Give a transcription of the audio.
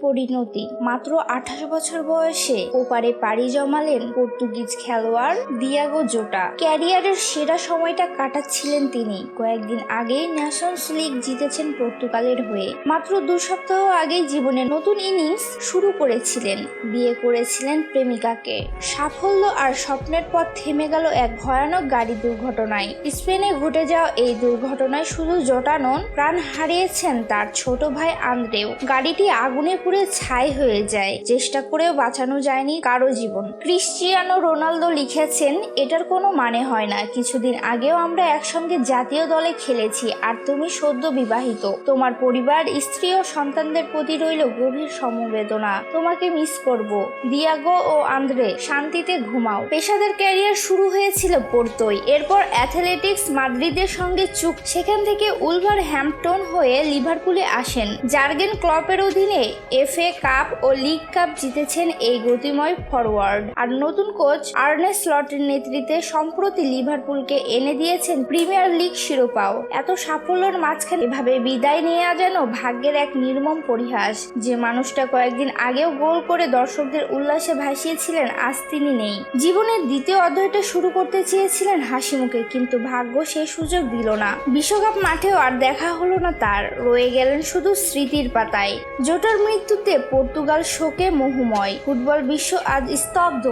পরিণতি? মাত্র আঠাশ বছর বয়সে ওপারে পাড়ি জমালেন পর্তুগিজ খেলোয়াড় দিয়াগো জোটা। ক্যারিয়ারের সেরা সময়টা কাটাচ্ছিলেন তিনি। কয়েকদিন আগেই ন্যাশনস লিগ জিতেছেন পর্তুগালের হয়ে। মাত্র দু সপ্তাহ আগেই জীবনে নতুন ইনিংস শুরু করেছিলেন। বিয়ে করেছিলেন প্রেমিকাকে। সাফল্য আর স্বপ্নের পথ থেমে গেল এক ভয়ানক গাড়ি দুর্ঘটনায়। স্পেনে ঘটে যাওয়া এই দুর্ঘটনায় শুধু জোটা নন, প্রাণ হারিয়েছেন তার ছোট ভাই আন্দ্রেও। গাড়িটি আগুনে পুড়ে ছাই হয়ে যায়। চেষ্টা করেও বাঁচানো যায়নি কারও জীবন। ক্রিশ্চিয়ানো রোনালদো লিখেছেন, এটার কোনো মানে হয় না। কিছুদিন আগেও আমরা একসঙ্গে জাতীয় দলে খেলেছি, আর তুমি সদ্য বিবাহিত। তোমার পরিবার, স্ত্রী ও সন্তানদের প্রতি রইল গভীর সমবেদনা। তোমাকে মিস করব। দিয়াগো ও আন্দ্রে, শান্তিতে ঘুমাও। পেশাদার ক্যারিয়ার শুরু হয়েছিল পোর্তোয়। এরপর অ্যাথলেটিক্স মাদ্রিদের সঙ্গে চুক সেখান থেকে উলভার হ্যাম্পটন হয়ে লিভারপুলে আসেন। জার্গেন ক্লপের অধীনে এফএ কাপ ও লিগ কাপ জিতেছেন এই গতিময় ফরওয়ার্ড। আর নতুন কোচ আর্নে স্লটের নেতৃত্বে সম্প্রতি লিভারপুলকে এনে দিয়েছেন প্রিমিয়ার লিগ শিরোপাও। এত সাফল্যের মাঝখানে এভাবে বিদায় নেওয়া যেন ভাগ্যের এক নির্মম পরিহাস। যে মানুষটা কয়েকদিন আগেও গোল করে দর্শকদের উল্লাসে ভাসিয়েছিলেন, আজ তিনি নেই। জীবনের দ্বিতীয় অধ্যায়টা শুরু করতে চেয়েছিলেন হাসি মুখে, কিন্তু ভাগ্য সেই সুযোগ দিল না। বিশ্বকাপ মাঠেও আর দেখা হলো না তার। রয়ে গেলেন শুধু স্মৃতির পাতায় জোটার মৃত্যুতে পর্তুগাল শোকে মোহময়। ফুটবল বিশ্ব আজ স্তব্ধ।